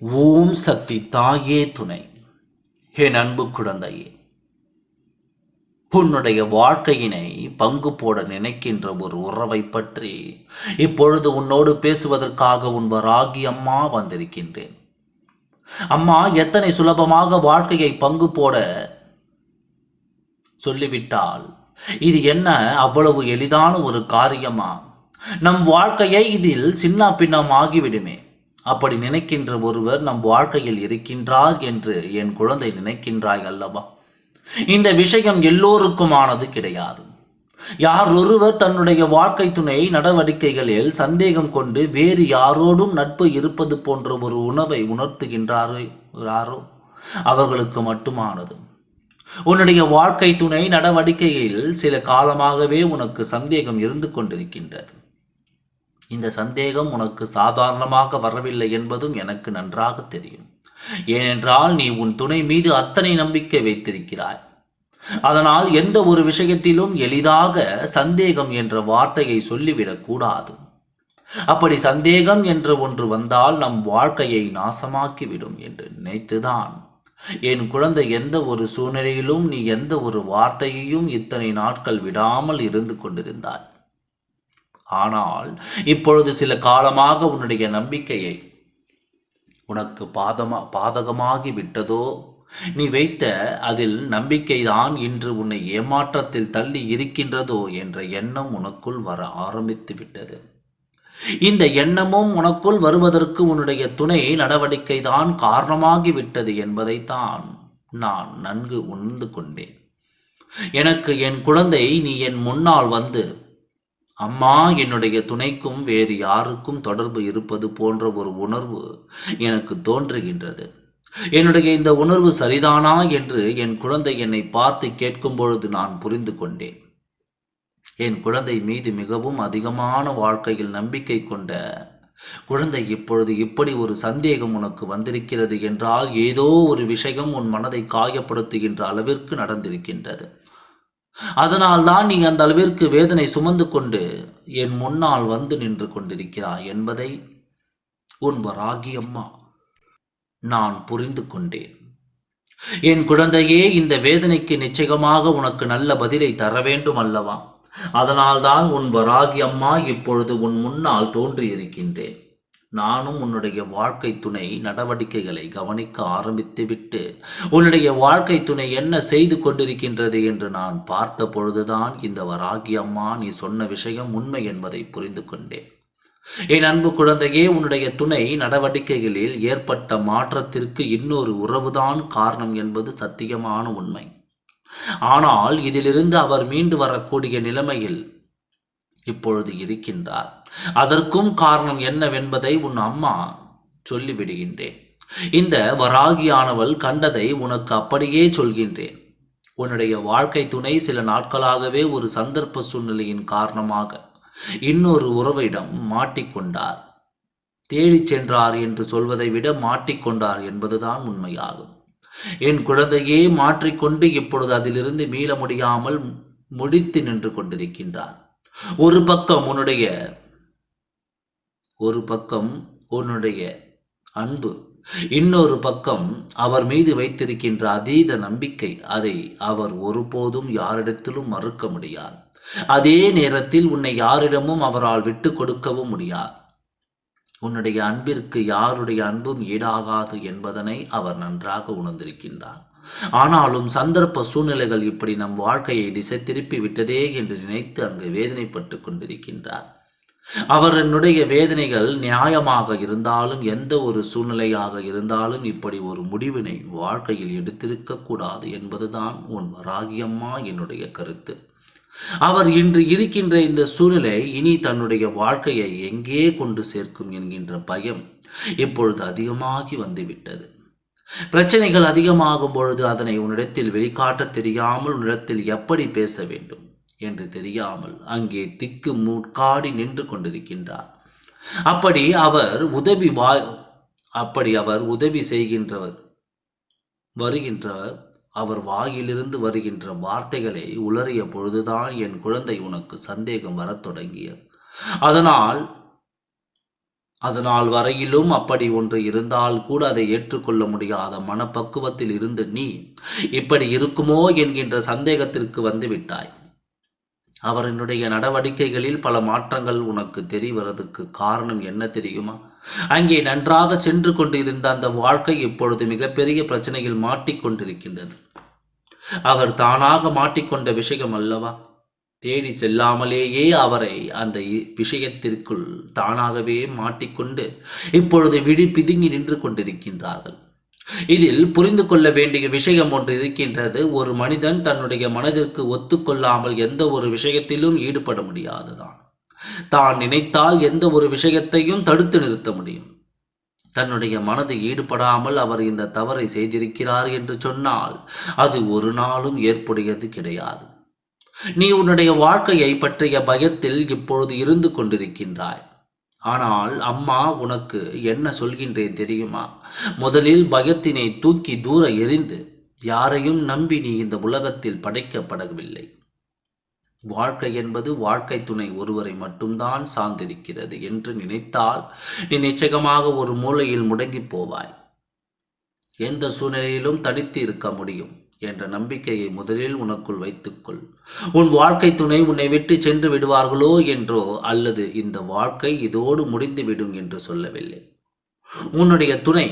ஓம் சக்தி தாயே துணை. என் அன்பு குழந்தையே உன்னுடைய வாழ்க்கையினை பங்கு போட நினைக்கின்ற ஒரு உறவை பற்றி இப்பொழுது உன்னோடு பேசுவதற்காக உன் வராகி அம்மா வந்திருக்கின்றேன். அம்மா எத்தனை சுலபமாக வாழ்க்கையை பங்கு போட சொல்லிவிட்டால் இது என்ன அவ்வளவு எளிதான ஒரு காரியமா? நம் வாழ்க்கையை இதில் சின்ன பின்னம் ஆகிவிடுமே அப்படி நினைக்கின்ற ஒருவர் நம் வாழ்க்கையில் இருக்கின்றார் என்று என் குழந்தை நினைக்கின்றாய் அல்லவா? இந்த விஷயம் எல்லோருக்குமானது கிடையாது. யார் ஒருவர் தன்னுடைய வாழ்க்கை துணை நடவடிக்கைகளில் சந்தேகம் கொண்டு வேறு யாரோடும் நட்பு இருப்பது போன்ற ஒரு உணவை உணர்த்துகின்றாரோ யாரோ? அவர்களுக்கு மட்டுமானது. உன்னுடைய வாழ்க்கை துணை நடவடிக்கையில் சில காலமாகவே உனக்கு சந்தேகம் இருந்து கொண்டிருக்கின்றது. இந்த சந்தேகம் உனக்கு சாதாரணமாக வரவில்லை என்பதும் எனக்கு நன்றாக தெரியும். ஏனென்றால் நீ உன் துணை மீது அத்தனை நம்பிக்கை வைத்திருக்கிறாய். அதனால் எந்த ஒரு விஷயத்திலும் எளிதாக சந்தேகம் என்ற வார்த்தையை சொல்லிவிடக் கூடாது. அப்படி சந்தேகம் என்று ஒன்று வந்தால் நம் வாழ்க்கையை நாசமாக்கிவிடும் என்று நினைத்துதான். என் குழந்தை எந்த ஒரு சூழ்நிலையிலும் நீ எந்த ஒரு வார்த்தையையும் இத்தனை நாட்கள் விடாமல் இருந்து கொண்டிருந்தாய். ஆனால் இப்பொழுது சில காலமாக உன்னுடைய நம்பிக்கையை உனக்கு பாதமா பாதகமாகி விட்டதோ நீ வைத்த அதில் நம்பிக்கைதான் இன்று உன்னை ஏமாற்றத்தில் தள்ளி இருக்கின்றதோ என்ற எண்ணம் உனக்குள் வர ஆரம்பித்து விட்டது. இந்த எண்ணமும் உனக்குள் வருவதற்கு உன்னுடைய துணை நடவடிக்கை தான் காரணமாகிவிட்டது என்பதைத்தான் நான் நன்கு உணர்ந்து கொண்டேன். எனக்கு என் குழந்தை நீ என் முன்னால் வந்து அம்மா என்னுடைய துணைக்கும் வேறு யாருக்கும் தொடர்பு இருப்பது போன்ற ஒரு உணர்வு எனக்கு தோன்றுகின்றது. என்னுடைய இந்த உணர்வு சரிதானா என்று என் குழந்தை என்னை பார்த்து கேட்கும் பொழுது நான் புரிந்து கொண்டேன். என் குழந்தை மீது மிகவும் அதிகமான வாழ்க்கையில் நம்பிக்கை கொண்ட குழந்தை இப்பொழுது இப்படி ஒரு சந்தேகம் உனக்கு வந்திருக்கிறது என்றால் ஏதோ ஒரு விஷயம் உன் மனதை காயப்படுத்துகின்ற அளவிற்கு நடந்திருக்கின்றது. அதனால்தான் நீ அந்த அளவிற்கு வேதனை சுமந்து கொண்டு என் முன்னால் வந்து நின்று கொண்டிருக்கிறாய் என்பதை உன் வராகி அம்மா நான் புரிந்து கொண்டேன். என் குழந்தையே இந்த வேதனைக்கு நிச்சயமாக உனக்கு நல்ல பதிலை தர வேண்டும் அல்லவா? அதனால்தான் உன் வராகி அம்மா இப்பொழுது உன் முன்னால் தோன்றியிருக்கின்றேன். நானும் உன்னுடைய வாழ்க்கை துணை நடவடிக்கைகளை கவனிக்க ஆரம்பித்துவிட்டு உன்னுடைய வாழ்க்கை துணை என்ன செய்து கொண்டிருக்கின்றது என்று நான் பார்த்த பொழுதுதான் இந்த வராகி அம்மா நீ சொன்ன விஷயம் உண்மை என்பதை புரிந்து கொண்டேன். என் அன்பு குழந்தையே உன்னுடைய துணை நடவடிக்கைகளில் ஏற்பட்ட மாற்றத்திற்கு இன்னொரு உறவுதான் காரணம் என்பது சத்தியமான உண்மை. ஆனால் இதிலிருந்து அவர் மீண்டு வரக்கூடிய நிலைமையில் இப்பொழுது இருக்கின்றார். அதற்கும் காரணம் என்னவென்பதை உன் அம்மா சொல்லிவிடுகின்றேன். இந்த வராகியானவள் கண்டதை உனக்கு அப்படியே சொல்கின்றேன். உன்னுடைய வாழ்க்கை துணை சில நாட்களாகவே ஒரு சந்தர்ப்ப சூழ்நிலையின் காரணமாக இன்னொரு உறவிடம் மாட்டிக்கொண்டார். தேடிச் சென்றார் என்று சொல்வதை விட மாட்டிக்கொண்டார் என்பதுதான் உண்மையாகும். என் குழந்தையே மாற்றிக்கொண்டு இப்பொழுது அதிலிருந்து மீள முடியாமல் முடித்து நின்று கொண்டிருக்கின்றார் ஒரு பக்கம் உன்னுடைய ஒரு பக்கம் உன்னுடைய அன்பு இன்னொரு பக்கம் அவர் மீது வைத்திருக்கின்ற அதீத நம்பிக்கை அதை அவர் ஒருபோதும் யாரிடத்திலும் மறுக்க முடியாது. அதே நேரத்தில் உன்னை யாரிடமும் அவரால் விட்டு கொடுக்கவும் முடியாது. உன்னுடைய அன்பிற்கு யாருடைய அன்பும் ஈடாகாது என்பதனை அவர் நன்றாக உணர்ந்திருக்கின்றார். ஆனாலும் சந்தர்ப்ப சூழ்நிலைகள் இப்படி நம் வாழ்க்கையை திசை திருப்பி விட்டதே என்று நினைத்து அங்கு வேதனைப்பட்டு கொண்டிருக்கின்றார். அவரனுடைய வேதனைகள் நியாயமாக இருந்தாலும் எந்த ஒரு சூழ்நிலையாக இருந்தாலும் இப்படி ஒரு முடிவினை வாழ்க்கையில் எடுத்திருக்க கூடாது என்பதுதான் உன் வராகியம்மா என்னுடைய கருத்து. அவர் இன்று இருக்கின்ற இந்த சூழ்நிலை இனி தன்னுடைய வாழ்க்கையை எங்கே கொண்டு சேர்க்கும் என்கின்ற பயம் இப்பொழுது அதிகமாகி வந்துவிட்டது. பிரச்சனைகள் அதிகமாகும் பொழுது அதனை உன்னிடத்தில் வெளிக்காட்ட தெரியாமல் உன்னிடத்தில் எப்படி பேச வேண்டும் என்று தெரியாமல் அங்கே திக்கு முட்காடி நின்று கொண்டிருக்கின்றார். அப்படி அவர் உதவி வா அப்படி அவர் உதவி செய்கின்றவர் வருகின்றவர் அவர் வாயிலிருந்து வருகின்ற வார்த்தைகளை உளறிய பொழுதுதான் என் குழந்தை உனக்கு சந்தேகம் வரத் தொடங்கியது. அதனால் அதனால் வரையிலும் அப்படி ஒன்று இருந்தால் கூட அதை ஏற்றுக்கொள்ள முடியாத மனப்பக்குவத்தில் இருந்து நீ இப்படி இருக்குமோ என்கின்ற சந்தேகத்திற்கு வந்து விட்டாய். அவரினுடைய நடவடிக்கைகளில் பல மாற்றங்கள் உனக்கு தெரிவதற்கு காரணம் என்ன தெரியுமா? அங்கே நன்றாக சென்று கொண்டிருந்த அந்த வாழ்க்கை இப்பொழுது மிகப்பெரிய பிரச்சனையில் மாட்டிக்கொண்டிருக்கின்றது. அவர் தானாக மாட்டிக்கொண்ட விஷயம் அல்லவா? தேடி செல்லாமலேயே அவரை அந்த விஷயத்திற்குள் தானாகவே மாட்டிக்கொண்டு இப்பொழுது விழி பிதுங்கி நின்று கொண்டிருக்கின்றார்கள். இதில் புரிந்து கொள்ள வேண்டிய விஷயம் ஒன்று இருக்கின்றது. ஒரு மனிதன் தன்னுடைய மனதிற்கு ஒத்துக்கொள்ளாமல் எந்த ஒரு விஷயத்திலும் ஈடுபட முடியாதுதான். தான் நினைத்தால் எந்த ஒரு விஷயத்தையும் தடுத்து நிறுத்த முடியும். தன்னுடைய மனது ஈடுபடாமல் அவர் இந்த தவறை செய்திருக்கிறார் என்று சொன்னால் அது ஒரு நாளும் ஏற்புடையது கிடையாது. நீ உன்னுடைய வாழ்க்கையை பற்றிய பயத்தில் இப்பொழுது இருந்து கொண்டிருக்கின்றாய். ஆனால் அம்மா உனக்கு என்ன சொல்கின்றேன் தெரியுமா? முதலில் பயத்தினை தூக்கி தூர எரிந்து யாரையும் நம்பி நீ இந்த உலகத்தில் படைக்கப்படவில்லை. வாழ்க்கை என்பது வாழ்க்கை துணை ஒருவரை மட்டும்தான் சார்ந்திருக்கிறது என்று நினைத்தால் நீ நிச்சயமாக ஒரு மூலையில் முடங்கி போவாய். எந்த சூழ்நிலையிலும் தனித்து இருக்க முடியும். என்ற நம்பிக்கையை முதலில் உனக்குள் வைத்துக்கொள். உன் வாழ்க்கை துணை உன்னை விட்டு சென்று விடுவார்களோ என்றோ அல்லது இந்த வாழ்க்கை இதோடு முடிந்துவிடும் என்று சொல்லவில்லை. உன்னுடைய துணை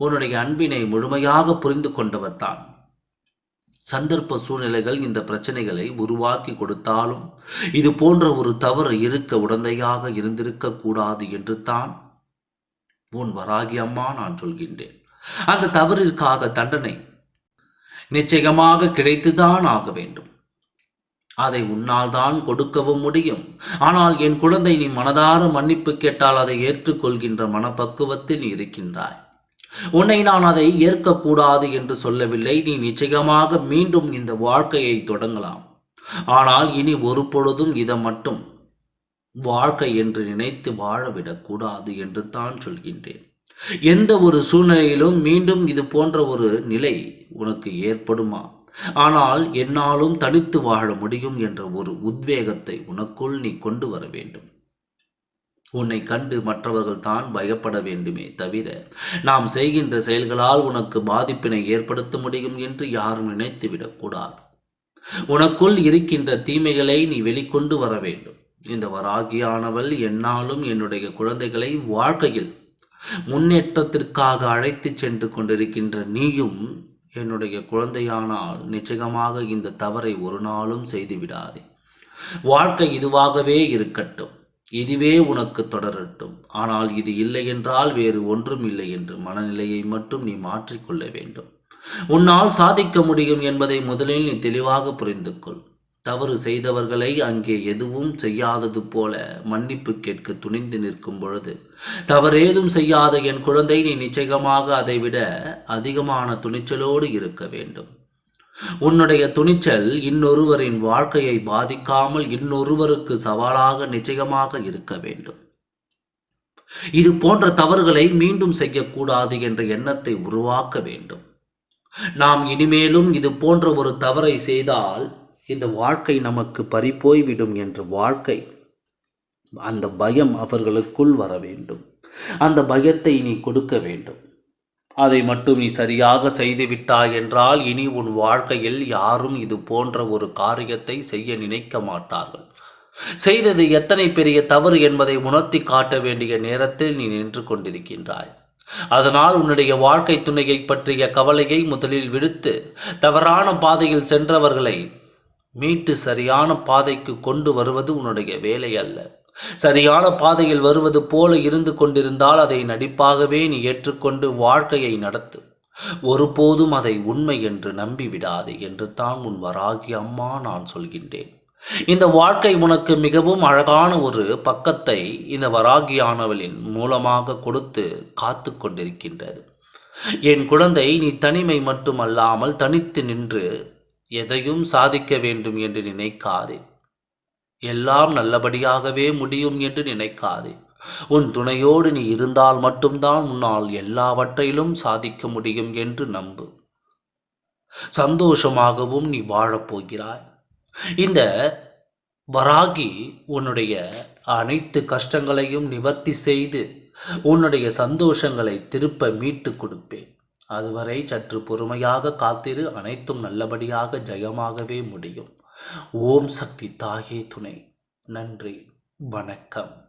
உன்னுடைய அன்பினை முழுமையாக புரிந்து கொண்டவர் தான். சந்தர்ப்ப சூழ்நிலைகள் இந்த பிரச்சனைகளை உருவாக்கி கொடுத்தாலும் இது போன்ற ஒரு தவறு இருக்க உடந்தையாக இருந்திருக்க கூடாது என்று தான் உன் வராகி அம்மா நான் சொல்கின்றேன். அந்த தவறிற்காக தண்டனை நிச்சயமாக கிடைத்துதான் ஆக வேண்டும். அதை உன்னால் தான் கொடுக்கவும் முடியும். ஆனால் என் குழந்தை நீ மனதார மன்னிப்பு கேட்டால் அதை ஏற்றுக்கொள்கின்ற மனப்பக்குவத்தில் நீ இருக்கின்றாய். உன்னை நான் அதை ஏற்கக்கூடாது என்று சொல்லவில்லை. நீ நிச்சயமாக மீண்டும் இந்த வாழ்க்கையை தொடங்கலாம். ஆனால் இனி ஒரு பொழுதும் இதை மட்டும் வாழ்க்கை என்று நினைத்து வாழவிடக்கூடாது என்று தான் சொல்கின்றேன். எந்த ஒரு சூழ்நிலையிலும் மீண்டும் இது போன்ற ஒரு நிலை உனக்கு ஏற்படுமா? ஆனால் என்னாலும் தனித்து வாழ முடியும் என்ற ஒரு உத்வேகத்தை உனக்குள் நீ கொண்டு வர வேண்டும். உன்னை கண்டு மற்றவர்கள் தான் பயப்பட வேண்டுமே தவிர நாம் செய்கின்ற செயல்களால் உனக்கு பாதிப்பினை ஏற்படுத்த முடியும் என்று யாரும் நினைத்துவிடக்கூடாது உனக்குள் இருக்கின்ற தீமைகளை நீ வெளிக்கொண்டு வர வேண்டும். இந்த வராகியானவள் என்னாலும் என்னுடைய குழந்தைகளை வாழ்க்கையில் முன்னேற்றத்திற்காக அழைத்து சென்று கொண்டிருக்கின்ற நீயும் என்னுடைய குழந்தையானால் நிச்சயமாக இந்த தவறை ஒரு நாளும் செய்து விடாதே வாழ்க்கை இதுவாகவே இருக்கட்டும். இதுவே உனக்கு தொடரட்டும். ஆனால் இது இல்லை என்றால் வேறு ஒன்றும் இல்லை என்று மனநிலையை மட்டும் நீ மாற்றிக்கொள்ள வேண்டும். உன்னால் சாதிக்க முடியும் என்பதை முதலில் நீ தெளிவாக புரிந்து கொள் தவறு செய்தவர்களை அங்கே எதுவும் செய்யாதது போல மன்னிப்பு கேட்க துணிந்து நிற்கும் பொழுது தவறேதும் செய்யாத என் குழந்தை நீ நிச்சயமாக அதைவிட அதிகமான துணிச்சலோடு இருக்க வேண்டும். உன்னுடைய துணிச்சல் இன்னொருவரின் வாழ்க்கையை பாதிக்காமல் இன்னொருவருக்கு சவாலாக நிச்சயமாக இருக்க வேண்டும். இது போன்ற தவறுகளை மீண்டும் செய்யக்கூடாது என்ற எண்ணத்தை உருவாக்க வேண்டும். நாம் இனிமேலும் இது போன்ற ஒரு தவறை செய்தால் இந்த வாழ்க்கை நமக்கு பறிப்போய்விடும் என்ற வாழ்க்கை அந்த பயம் அவர்களுக்குள் வர வேண்டும். அந்த பயத்தை நீ கொடுக்க வேண்டும். அதை மட்டும் நீ சரியாக செய்துவிட்டாய் என்றால் இனி உன் வாழ்க்கையில் யாரும் இது போன்ற ஒரு காரியத்தை செய்ய நினைக்க மாட்டார்கள். செய்தது எத்தனை பெரிய தவறு என்பதை உணர்த்தி காட்ட வேண்டிய நேரத்தில் நீ நின்று கொண்டிருக்கின்றாய். அதனால் உன்னுடைய வாழ்க்கை துணையை பற்றிய கவலையை முதலில் விடுத்து தவறான பாதையில் சென்றவர்களை மீட்டு சரியான பாதைக்கு கொண்டு வருவது உன்னுடைய வேலை அல்ல. சரியான பாதையில் வருவது போல இருந்து கொண்டிருந்தால் அதை நடிப்பாகவே நீ ஏற்றுக்கொண்டு வாழ்க்கையை நடத்து. ஒருபோதும் அதை உண்மை என்று நம்பிவிடாது என்று தான் உன் வராகி அம்மா நான் சொல்கின்றேன். இந்த வாழ்க்கை உனக்கு மிகவும் அழகான ஒரு பக்கத்தை இந்த வராகியானவளின் மூலமாக கொடுத்து காத்து கொண்டிருக்கின்றது. என் குழந்தை நீ தனிமை மட்டுமல்லாமல் தனித்து நின்று எதையும் சாதிக்க வேண்டும் என்று நினைக்காதே. எல்லாம் நல்லபடியாகவே முடியும் என்று நினைக்காதே. உன் துணையோடு நீ இருந்தால் மட்டும்தான் உன்னால் எல்லாவற்றையிலும் சாதிக்க முடியும் என்று நம்பு. சந்தோஷமாகவும் நீ வாழப்போகிறாய் இந்த வராகி உன்னுடைய அனைத்து கஷ்டங்களையும் நிவர்த்தி செய்து உன்னுடைய சந்தோஷங்களை திருப்ப மீட்டு கொடுப்பேன். அதுவரை சற்று பொறுமையாக காத்திரு அனைத்தும் நல்லபடியாக ஜெயமாகவே முடியும். ஓம் சக்தி தாயே துணை. நன்றி. வணக்கம்.